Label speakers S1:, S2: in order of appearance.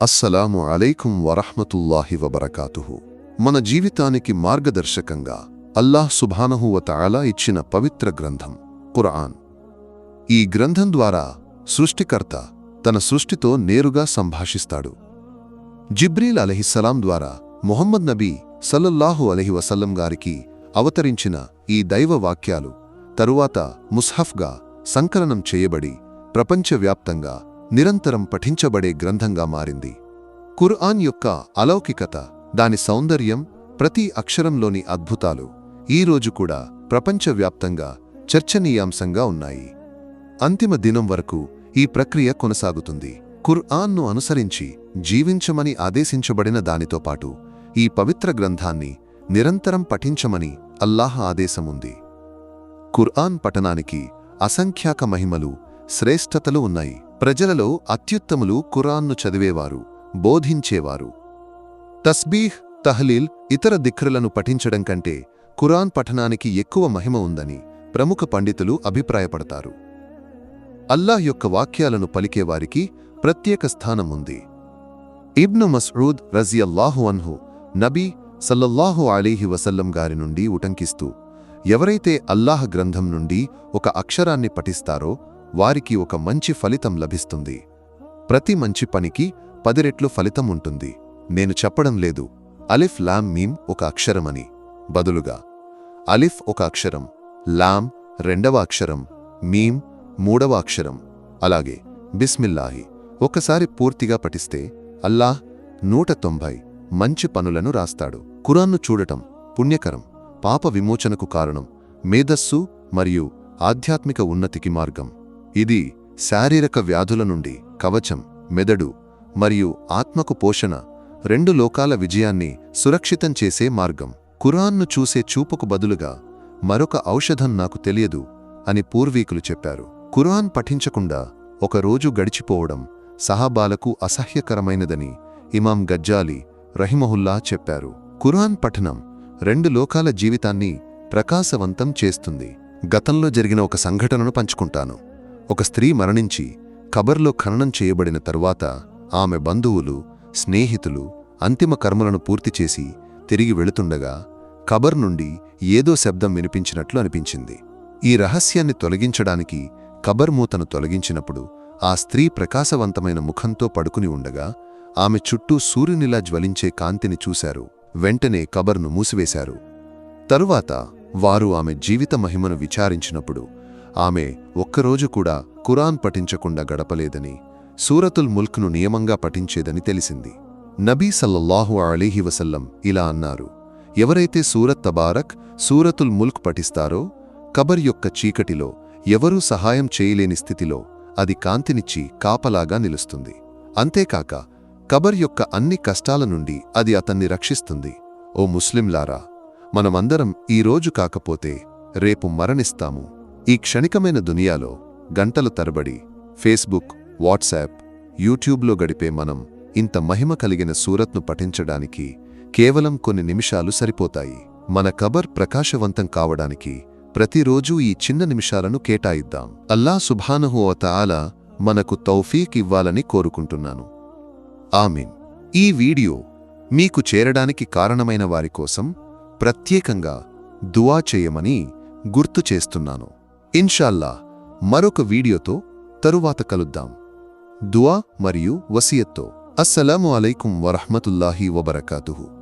S1: అస్సలాము అలైకుం వరహ్మతుల్లాహి వబరకాతుహు. మన జీవితానికి మార్గదర్శకంగా అల్లాహ్ సుభానహువతాలా ఇచ్చిన పవిత్ర గ్రంథం ఖురాన్ ఈ గ్రంథం ద్వారా సృష్టికర్త తన సృష్టితో నేరుగా సంభాషిస్తాడు. జిబ్రీల్ అలహిస్సలాం ద్వారా మొహమ్మద్ నబీ సల్లల్లాహు అలహి వసల్లం గారికి అవతరించిన ఈ దైవ వాక్యాలు తరువాత ముస్హఫ్గా సంకలనం చేయబడి ప్రపంచవ్యాప్తంగా నిరంతరం పఠించబడే గ్రంథంగా మారింది. కుర్ఆన్ యొక్క అలౌకికత దాని సౌందర్యం ప్రతి అక్షరంలోని అద్భుతాలు ఈ రోజు కూడా ప్రపంచవ్యాప్తంగా చర్చనీయాంశంగా ఉన్నాయి. అంతిమ దినం వరకు ఈ ప్రక్రియ కొనసాగుతుంది. కుర్ఆన్ను అనుసరించి జీవించమని ఆదేశించబడిన దానితో పాటు ఈ పవిత్ర గ్రంథాన్ని నిరంతరం పఠించమని అల్లాహ్ ఆదేశముంది కుర్ఆన్ పఠనానికి అసంఖ్యాక మహిమలు శ్రేష్టతలు ఉన్నాయి. ప్రజలలో అత్యుత్తములు ఖురాన్ను చదివేవారు బోధించేవారు. తస్బీహ్ తహ్లీల్ ఇతర దిక్రులను పఠించడం కంటే ఖురాన్ పఠనానికి ఎక్కువ మహిమ ఉందని ప్రముఖ పండితులు అభిప్రాయపడతారు. అల్లాహ్ యొక్క వాక్యాలను పలికేవారికి ప్రత్యేక స్థానం ఉంది. ఇబ్ను మస్రూద్ రజియల్లాహు అన్హు నబీ సల్లల్లాహు అలీహి వసల్లం గారి నుండి ఉటంకిస్తూ ఎవరైతే అల్లాహ్ గ్రంథం నుండి ఒక అక్షరాన్ని పఠిస్తారో వారికి ఒక మంచి ఫలితం లభిస్తుంది. ప్రతి మంచి పనికి పది రెట్లు ఫలితం ఉంటుంది. నేను చెప్పడం లేదు. అలిఫ్ లామ్ మీమ్ ఒక అక్షరమని. బదులుగా అలిఫ్ ఒక అక్షరం లామ్ రెండవ అక్షరం మీమ్ మూడవ అక్షరం. అలాగే బిస్మిల్లాహి ఒకసారి పూర్తిగా పఠిస్తే అల్లాహ్ నూట తొంభై మంచి పనులను రాస్తాడు. కురాన్ను చూడటం పుణ్యకరం. పాప విమోచనకు కారణం మేధస్సు మరియు ఆధ్యాత్మిక ఉన్నతికి మార్గం. ఇది శారీరక వ్యాధుల నుండి కవచం మెదడు మరియు ఆత్మకు పోషణ రెండు లోకాల విజయాన్ని సురక్షితం చేసే మార్గం. కురాన్ను చూసే చూపుకు బదులుగా మరొక ఔషధం నాకు తెలియదు అని పూర్వీకులు చెప్పారు. కురాన్ పఠించకుండా ఒకరోజు గడిచిపోవడం సహాబాలకు అసహ్యకరమైనదని ఇమాం గజ్జాలి రహిమహుల్లా చెప్పారు. కురాన్ పఠనం రెండు లోకాల జీవితాన్ని ప్రకాశవంతం చేస్తుంది. గతంలో జరిగిన ఒక సంఘటనను పంచుకుంటాను. ఒక స్త్రీ మరణించి కబర్లో ఖననం చేయబడిన తరువాత ఆమె బంధువులు స్నేహితులు అంతిమ కర్మలను పూర్తి చేసి తిరిగి వెళుతుండగా కబర్ నుండి ఏదో శబ్దం వినిపించినట్లు అనిపించింది. ఈ రహస్యాన్ని తొలగించడానికి కబర్ మూతను తొలగించినప్పుడు ఆ స్త్రీ ప్రకాశవంతమైన ముఖంతో పడుకుని ఉండగా ఆమె చుట్టూ సూర్యునిలా జ్వలించే కాంతిని చూశారు. వెంటనే కబర్ను మూసివేశారు. తరువాత వారు ఆమె జీవిత మహిమను విచారించినప్పుడు ఆమె ఒక్కరోజు కూడా కురాన్ పఠించకుండా గడపలేదని సూరతుల్ ముల్క్ను నియమంగా పఠించేదని తెలిసింది. నబీ సల్లల్లాహు అలీహి వసల్లం ఇలా అన్నారు ఎవరైతే సూరత్ తబారక్ సూరతుల్ ముల్క్ పఠిస్తారో కబర్ యొక్క చీకటిలో ఎవరూ సహాయం చేయలేని స్థితిలో అది కాంతినిచ్చి కాపలాగా నిలుస్తుంది. అంతేకాక కబర్ యొక్క అన్ని కష్టాల నుండి అది అతన్ని రక్షిస్తుంది. ఓ ముస్లింలారా మనమందరం ఈ రోజు కాకపోతే రేపు మరణిస్తాము. ఈ క్షణికమైన దునియాలో గంటలు తరబడి ఫేస్బుక్ వాట్సాప్ యూట్యూబ్లో గడిపే మనం ఇంత మహిమ కలిగిన సూరత్ను పఠించడానికి కేవలం కొన్ని నిమిషాలు సరిపోతాయి. మన కబర్ ప్రకాశవంతం కావడానికి ప్రతిరోజూ ఈ చిన్న నిమిషాలను కేటాయిద్దాం. అల్లా సుభానహు తాల మనకు తౌఫీక్ ఇవ్వాలని కోరుకుంటున్నాను. ఆమీన్. ఈ వీడియో మీకు చేరడానికి కారణమైన వారి కోసం ప్రత్యేకంగా దువా చేయమని గుర్తు చేస్తున్నాను. ఇన్షాల్లా మరొక వీడియోతో తరువాత కలుద్దాం. దువా మరియు వసియత్తో. అస్సలాము అలైకుం వరహమతుల్లాహి వబరకాతుహు.